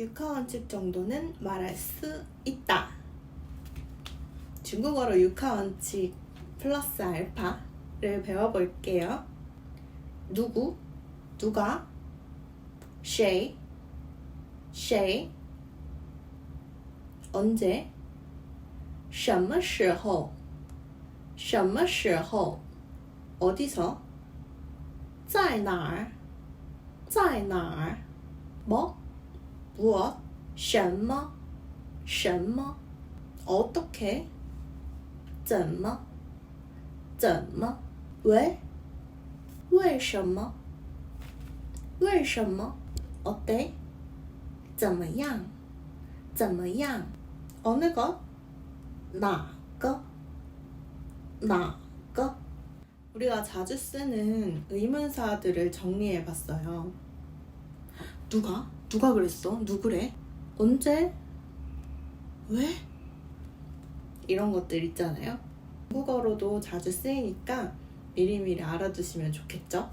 육하원칙 정도는 말할 수 있다. 중국어로 육하원칙 플러스 알파를 배워볼게요. 누구, 누가, 谁, 谁, 언제, 什么时候,什么时候, 어디서, 在哪儿,在哪儿, 뭐, 무엇, 什么,什么, 어떻게, 怎么，怎么，왜，为什么，为什么，어때，怎么样，怎么样，어느 것，哪个，哪个。 우리가 자주 쓰는 의문사들을 정리해 봤어요. 누가? 누가 그랬어? 누구래? 언제? 왜? 이런 것들 있잖아요. 한국어로도 자주 쓰이니까 미리미리 알아두시면 좋겠죠?